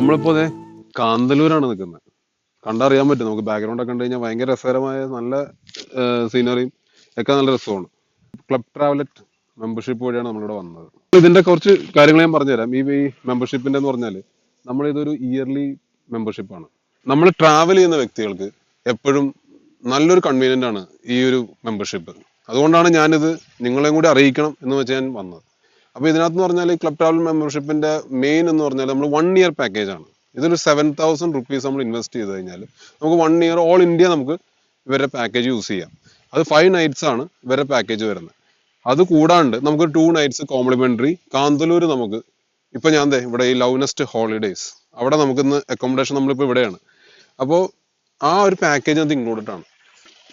നമ്മളിപ്പോ അതെ കാന്തല്ലൂരാണ് നിൽക്കുന്നത് കണ്ടറിയാൻ പറ്റും. നമുക്ക് ബാക്ക്ഗ്രൗണ്ട് ഒക്കെ കണ്ടു കഴിഞ്ഞാൽ ഭയങ്കര രസകരമായ നല്ല സീനറിയും ഒക്കെ നല്ല രസമാണ്. ക്ലബ് ട്രാവലറ്റ് മെമ്പർഷിപ്പ് വഴിയാണ് നമ്മളിവിടെ വന്നത്. ഇതിന്റെ കുറച്ച് കാര്യങ്ങൾ ഞാൻ പറഞ്ഞുതരാം. ഈ മെമ്പർഷിപ്പിന്റെ എന്ന് പറഞ്ഞാൽ നമ്മൾ ഇതൊരു ഇയർലി മെമ്പർഷിപ്പ് ആണ്. നമ്മൾ ട്രാവൽ ചെയ്യുന്ന വ്യക്തികൾക്ക് എപ്പോഴും നല്ലൊരു കൺവീനിയന്റ് ആണ് ഈ ഒരു മെമ്പർഷിപ്പ് അതുകൊണ്ടാണ് ഞാനിത് നിങ്ങളെയും കൂടി അറിയിക്കണം എന്ന് വെച്ച് ഞാൻ വന്നത്. അപ്പൊ ഇതിനകത്ത് പറഞ്ഞാൽ ഈ ക്ലബ് ട്രാവൽ മെമ്പർഷിപ്പിന്റെ മെയിൻ എന്ന് പറഞ്ഞാൽ നമ്മൾ വൺ ഇയർ പാക്കേജ് ആണ്. ഇതൊരു സെവൻ തൗസൻഡ് റുപ്പീസ് നമ്മൾ ഇൻവെസ്റ്റ് ചെയ്ത് കഴിഞ്ഞാൽ നമുക്ക് വൺ ഇയർ ഓൾ ഇന്ത്യ നമുക്ക് ഇവരുടെ പാക്കേജ് യൂസ് ചെയ്യാം. അത് ഫൈവ് നൈറ്റ്സ് ആണ് ഇവരുടെ പാക്കേജ് വരുന്നത്. അത് കൂടാണ്ട് നമുക്ക് ടു നൈറ്റ്സ് കോംപ്ലിമെന്ററി കാന്തല്ലൂർ നമുക്ക് ഇപ്പൊ ഞാൻ ദേ ഇവിടെ ഈ ലവ്നെസ്റ്റ് ഹോളിഡേയ്സ് അവിടെ നമുക്ക് ഇന്ന് അക്കോമഡേഷൻ നമ്മളിപ്പോ ഇവിടെയാണ്. അപ്പോൾ ആ ഒരു പാക്കേജ് അത് ഇൻക്ലൂഡഡ് ആണ്.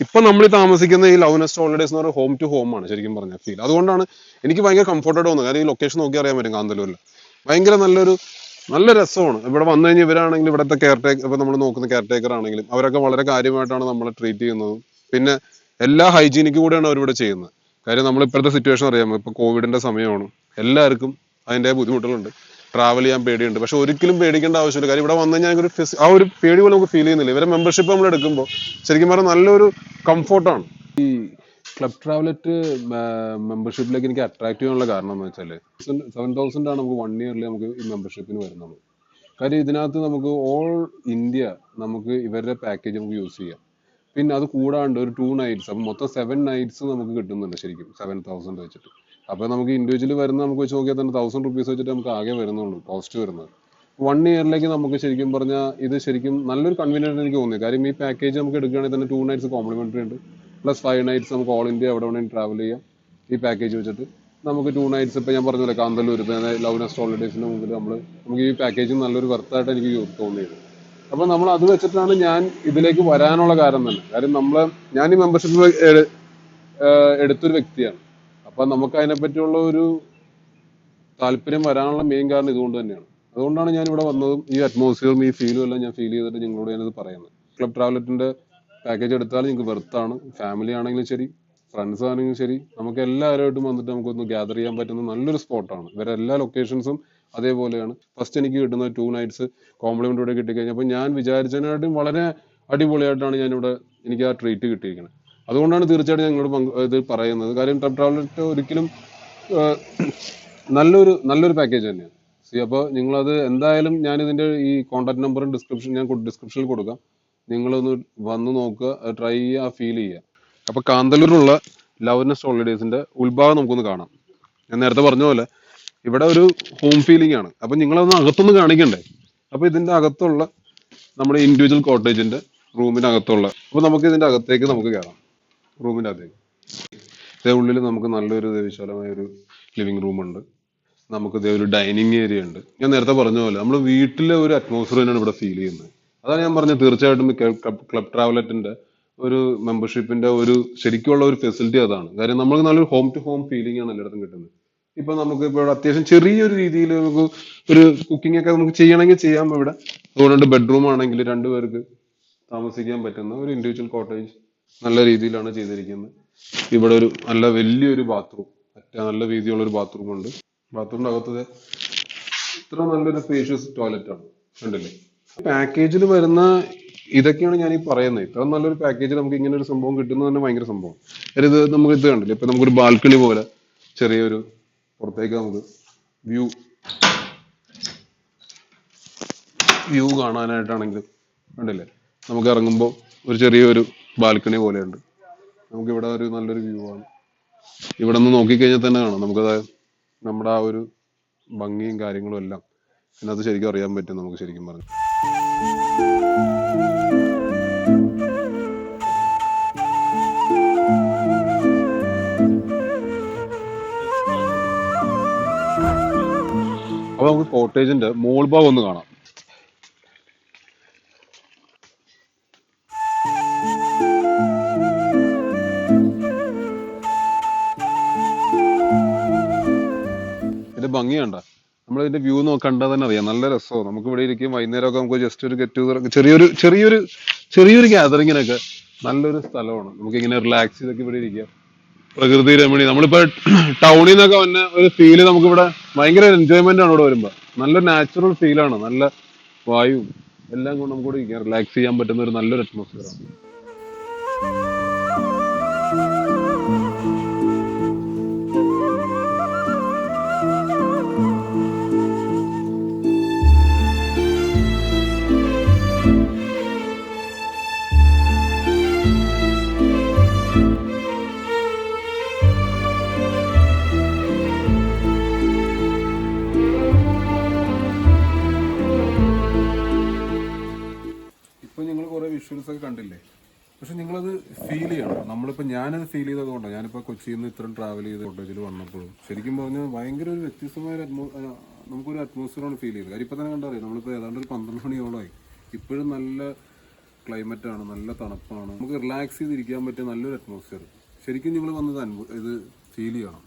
ഇപ്പൊ നമ്മൾ താമസിക്കുന്ന ഈ ലവ്നെസ്റ്റ് ഹോളിഡേസ് എന്ന് പറയുന്നത് ഹോം ടു ഹോം ആണ് ശരിക്കും പറഞ്ഞ ഫീൽ അതുകൊണ്ടാണ് എനിക്ക് ഭയങ്കര കംഫർട്ടഡ് തോന്നുന്നത്. കാരണം ഈ ലൊക്കേഷൻ നോക്കി അറിയാൻ പറ്റും കാന്തല്ലൂരിൽ ഭയങ്കര നല്ലൊരു നല്ല രസമാണ്. ഇവിടെ വന്നു കഴിഞ്ഞാൽ ഇവരാണെങ്കിൽ ഇവിടുത്തെ കെയർ ടേക്കർ ഇപ്പൊ നമ്മൾ നോക്കുന്ന കെയർ ടേക്കർ ആണെങ്കിലും അവരൊക്കെ വളരെ കാര്യമായിട്ടാണ് നമ്മളെ ട്രീറ്റ് ചെയ്യുന്നത്. പിന്നെ എല്ലാ ഹൈജീനിക്ക് കൂടെയാണ് അവരിവിടെ ചെയ്യുന്നത്. കാര്യം നമ്മൾ ഇപ്പോഴത്തെ സിറ്റുവേഷൻ അറിയാമോ? ഇപ്പൊ കോവിഡിന്റെ സമയമാണ്. എല്ലാവർക്കും അതിന്റെ ബുദ്ധിമുട്ടുകളുണ്ട്. ട്രാവൽ ചെയ്യാൻ പേടിയുണ്ട്. പക്ഷെ ഒരിക്കലും പേടിക്കേണ്ട ആവശ്യമില്ല. കാര്യം ഇവിടെ വന്നു കഴിഞ്ഞാൽ ഒരു ആ ഒരു പേടി പോലും നമുക്ക് ഫീൽ ചെയ്യുന്നില്ല. ഇവരെ മെമ്പർഷിപ്പ് നമ്മൾ എടുക്കുമ്പോൾ ശരിക്കും പറഞ്ഞാൽ നല്ലൊരു കംഫോർട്ടാണ് ഈ ക്ലബ് ട്രാവലറ്റ് മെമ്പർഷിപ്പിലേക്ക് എനിക്ക് അട്രാക്ട് ചെയ്യാനുള്ള കാരണം എന്ന് വെച്ചാൽ സെവൻ തൗസൻഡ് ആണ് നമുക്ക് വൺ ഇയറിൽ നമുക്ക് ഈ മെമ്പർഷിപ്പിന് വരുന്നത് കാര്യം ഇതിനകത്ത് നമുക്ക് ഓൾ ഇന്ത്യ നമുക്ക് ഇവരുടെ പാക്കേജ് നമുക്ക് യൂസ് ചെയ്യാം. പിന്നെ അത് കൂടാണ്ട് ഒരു ടു നൈറ്റ്സ് അപ്പം മൊത്തം സെവൻ നൈറ്റ്സ് നമുക്ക് കിട്ടുന്നുണ്ട് ശരിക്കും സെവൻ തൗസൻഡ് വെച്ചിട്ട്. അപ്പോൾ നമുക്ക് ഇൻഡിവിജ്വലി വരുന്ന നമുക്ക് വെച്ച് നോക്കിയാൽ തന്നെ തൗസൻഡ് റുപ്പീസ് വെച്ചിട്ട് നമുക്ക് ആകെ വരുന്നുള്ളൂ കോസ്റ്റ് വരുന്നത്. വൺ ഇയറിലേക്ക് നമുക്ക് ശരിക്കും പറഞ്ഞാൽ ഇത് ശരിക്കും നല്ലൊരു കൺവീനിയന്റ് എനിക്ക് തോന്നി കാര്യം ഈ പാക്കേജ് നമുക്ക് എടുക്കുകയാണെങ്കിൽ തന്നെ ടു നൈറ്റ്സ് കോംപ്ലിമെന്ററി ഉണ്ട്. പ്ലസ് ഫൈവ് നൈറ്റ്സ് നമുക്ക് ഓൾ ഇന്ത്യ എവിടെ വേണമെങ്കിലും ട്രാവൽ ചെയ്യാം ഈ പാക്കേജ് വെച്ചിട്ട്. നമുക്ക് ടു നൈറ്റ്സ് ഇപ്പം ഞാൻ പറഞ്ഞ പോലെ കാന്തല്ലൂർ ലവ് നെസ്റ്റ് ഹോളിഡേസിന് മുമ്പിൽ നമ്മൾ നമുക്ക് ഈ പാക്കേജ് നല്ലൊരു വർത്തായിട്ട് എനിക്ക് തോന്നിയത്. അപ്പം നമ്മൾ അത് വെച്ചിട്ടാണ് ഞാൻ ഇതിലേക്ക് വരാനുള്ള കാരണം തന്നെ. കാര്യം നമ്മൾ ഞാൻ ഈ മെമ്പർഷിപ്പ് എടുത്തൊരു വ്യക്തിയാണ്. അപ്പൊ നമുക്ക് അതിനെ പറ്റിയുള്ള ഒരു താല്പര്യം വരാനുള്ള മെയിൻ കാരണം ഇതുകൊണ്ട് തന്നെയാണ്. അതുകൊണ്ടാണ് ഞാൻ ഇവിടെ വന്നതും ഈ അറ്റ്മോസ്ഫിയറും ഈ ഫീലും എല്ലാം ഞാൻ ഫീൽ ചെയ്തിട്ട് നിങ്ങളോട് ഞാനത് പറയുന്നത്. ക്ലബ് ട്രാവലറ്റിന്റെ പാക്കേജ് എടുത്താൽ നിങ്ങൾക്ക് വെർത്താണ് ഫാമിലി ആണെങ്കിലും ശരി ഫ്രണ്ട്സ് ആണെങ്കിലും ശരി നമുക്ക് എല്ലാവരുമായിട്ടും വന്നിട്ട് നമുക്കൊന്ന് ഗ്യാദർ ചെയ്യാൻ പറ്റുന്ന നല്ലൊരു സ്പോട്ടാണ് ഇവരെ എല്ലാ ലൊക്കേഷൻസും അതേപോലെയാണ്. ഫസ്റ്റ് എനിക്ക് കിട്ടുന്ന ടു നൈറ്റ്സ് കോംപ്ലിമെന്റ് ഇവിടെ കിട്ടിക്കഴിഞ്ഞപ്പോൾ ഞാൻ വിചാരിച്ചതിനായിട്ടും വളരെ അടിപൊളിയായിട്ടാണ് ഞാനിവിടെ എനിക്ക് ആ ട്രീറ്റ് കിട്ടിയിരിക്കുന്നത് അതുകൊണ്ടാണ് തീർച്ചയായിട്ടും പങ്ക് ഇത് പറയുന്നത്. കാര്യം ക്ലബ് ട്രാവലറ്റ് ഒരിക്കലും നല്ലൊരു നല്ലൊരു പാക്കേജ് തന്നെയാണ്. സി അപ്പോൾ നിങ്ങളത് എന്തായാലും ഞാൻ ഇതിന്റെ ഈ കോൺടാക്ട് നമ്പറും ഡിസ്ക്രിപ്ഷൻ ഞാൻ ഡിസ്ക്രിപ്ഷനിൽ കൊടുക്കാം. നിങ്ങളൊന്ന് വന്ന് നോക്കുക ട്രൈ ചെയ്യുക ഫീൽ ചെയ്യുക. അപ്പോൾ കാന്തല്ലൂരിലുള്ള ലവ്നെസ് ഹോളിഡേസിന്റെ ഉത്ഭാവം നമുക്കൊന്ന് കാണാം. ഞാൻ നേരത്തെ പറഞ്ഞ പോലെ ഇവിടെ ഒരു ഹോം ഫീലിംഗ് ആണ്. അപ്പം നിങ്ങളൊന്ന് അകത്തൊന്ന് കാണിക്കണ്ടേ? അപ്പോൾ ഇതിന്റെ അകത്തുള്ള നമ്മുടെ ഇൻഡിവിജ്വൽ കോട്ടേജിന്റെ റൂമിന്റെ അകത്തുള്ള അപ്പോൾ നമുക്ക് ഇതിന്റെ അകത്തേക്ക് നമുക്ക് കയറാം റൂമിന്റെ അകത്തേക്ക് ഇതേ ഉള്ളിൽ നമുക്ക് നല്ലൊരു ദേവിശാലമായ ഒരു ലിവിങ് റൂം ഉണ്ട് നമുക്ക് ഇതേ ഒരു ഡൈനിങ് ഏരിയ ഉണ്ട്. ഞാൻ നേരത്തെ പറഞ്ഞ പോലെ നമ്മൾ വീട്ടിലെ ഒരു അറ്റ്മോസ്ഫിയർ തന്നെയാണ് ഇവിടെ ഫീൽ ചെയ്യുന്നത്. അതാണ് ഞാൻ പറഞ്ഞത് തീർച്ചയായിട്ടും ക്ലബ് ട്രാവലറ്റിന്റെ ഒരു മെമ്പർഷിപ്പിന്റെ ഒരു ശരിക്കുള്ള ഒരു ഫെസിലിറ്റി അതാണ്. കാര്യം നമുക്ക് നല്ലൊരു ഹോം ടു ഹോം ഫീലിംഗ് ആണ് എല്ലായിടത്തും കിട്ടുന്നത്. ഇപ്പൊ നമുക്ക് ഇപ്പോൾ അത്യാവശ്യം ചെറിയൊരു രീതിയിൽ നമുക്ക് ഒരു കുക്കിംഗ് ഒക്കെ നമുക്ക് ചെയ്യണമെങ്കിൽ ചെയ്യാം ഇവിടെ. അതുകൊണ്ട് ബെഡ്റൂം ആണെങ്കിൽ രണ്ടുപേർക്ക് താമസിക്കാൻ പറ്റുന്ന ഒരു ഇൻഡിവിജ്വൽ കോട്ടേജ് നല്ല രീതിയിലാണ് ചെയ്തിരിക്കുന്നത്. ഇവിടെ ഒരു നല്ല വലിയൊരു ബാത്റൂം നല്ല വീതിയുള്ള ഒരു ബാത്റൂം ഉണ്ട് ബാത്റൂമിന്റെ അകത്ത് ഇത്ര നല്ലൊരു സ്പേഷ്യസ് ടോയ്ലറ്റ് ആണ്. കണ്ടില്ലേ? പാക്കേജിൽ വരുന്ന ഇതൊക്കെയാണ് ഞാൻ ഈ പറയുന്നത്. ഇത്ര നല്ലൊരു പാക്കേജ് നമുക്ക് ഇങ്ങനെ ഒരു സംഭവം കിട്ടുന്നത് തന്നെ ഭയങ്കര സംഭവം ഇത് നമുക്ക് ഇത് കണ്ടില്ലേ? ഇപ്പൊ നമുക്കൊരു ബാൽക്കണി പോലെ ചെറിയൊരു പുറത്തേക്ക് നമുക്ക് വ്യൂ വ്യൂ കാണാനായിട്ടാണെങ്കിലും കണ്ടില്ലേ? നമുക്ക് ഇറങ്ങുമ്പോൾ ഒരു ചെറിയൊരു ബാൽക്കണി പോലെ ഉണ്ട് നമുക്ക് ഇവിടെ ഒരു നല്ലൊരു വ്യൂ ആണ്. ഇവിടെ നിന്ന് നോക്കിക്കഴിഞ്ഞാൽ തന്നെ കാണാം. നമുക്കത് നമ്മുടെ ആ ഒരു ഭംഗിയും കാര്യങ്ങളും എല്ലാം ഇതിനകത്ത് ശരിക്കും അറിയാൻ പറ്റും നമുക്ക് ശരിക്കും പറഞ്ഞു അപ്പൊ നമുക്ക് കോട്ടേജിന്റെ മോൾ ഭാഗം ഒന്ന് കാണാം. ഇതിന്റെ ഭംഗി കണ്ട നമ്മൾ ഇതിന്റെ വ്യൂ കണ്ടാൽ തന്നെ അറിയാം. നല്ല രസമാണ് നമുക്ക് ഇവിടെ ഇരിക്കും വൈകുന്നേരമൊക്കെ നമുക്ക് ജസ്റ്റ് ഒരു ഗെറ്റ് ടുഗദർ ചെറിയൊരു ചെറിയൊരു ചെറിയൊരു ഗ്യാതറിങ്ങിനൊക്കെ നല്ലൊരു സ്ഥലമാണ്. നമുക്ക് ഇങ്ങനെ റിലാക്സ് ചെയ്തൊക്കെ ഇവിടെ ഇരിക്കാം പ്രകൃതി രമണി. നമ്മളിപ്പോ ടൗണിൽ നിന്നൊക്കെ വന്ന ഒരു ഫീൽ നമുക്ക് ഇവിടെ ഭയങ്കര എൻജോയ്മെന്റ് ആണ് ഇവിടെ വരുമ്പോ. നല്ല നാച്ചുറൽ ഫീലാണ് നല്ല വായുവും എല്ലാം കൊണ്ട് നമുക്ക് കൂടെ ഇരിക്കാൻ റിലാക്സ് ചെയ്യാൻ പറ്റുന്ന ഒരു നല്ലൊരു അറ്റ്മോസ്ഫിയർ ആണ്. കുറെ ഒക്കെ കണ്ടില്ലേ? പക്ഷെ നിങ്ങളത് ഫീൽ ചെയ്യണം. നമ്മളിപ്പോൾ ഞാനത് ഫീൽ ചെയ്തത് കൊണ്ടാണ് ഞാനിപ്പോൾ കൊച്ചിയിൽ നിന്ന് ഇത്രയും ട്രാവൽ ചെയ്ത് കോട്ടേജിൽ വന്നപ്പോഴും. ശരിക്കും പറഞ്ഞാൽ ഭയങ്കര ഒരു വ്യത്യസ്തമായ ഒരു അറ്റ്മോ നമുക്കൊരു അറ്റ്മോസ്ഫിയറാണ് ഫീൽ ചെയ്തത്. കാര്യം ഇപ്പൊ തന്നെ കണ്ടറിയാം? നമ്മളിപ്പോൾ ഏതാണ്ട് ഒരു പന്ത്രണ്ട് മണിയോളമായി ഇപ്പോഴും നല്ല ക്ലൈമറ്റ് ആണ് നല്ല തണുപ്പാണ്. നമുക്ക് റിലാക്സ് ചെയ്തിരിക്കാൻ പറ്റിയ നല്ലൊരു അറ്റ്മോസ്ഫിയർ ശരിക്കും നിങ്ങൾ വന്നത് അനുഭവം ഇത് ഫീൽ ചെയ്യണം.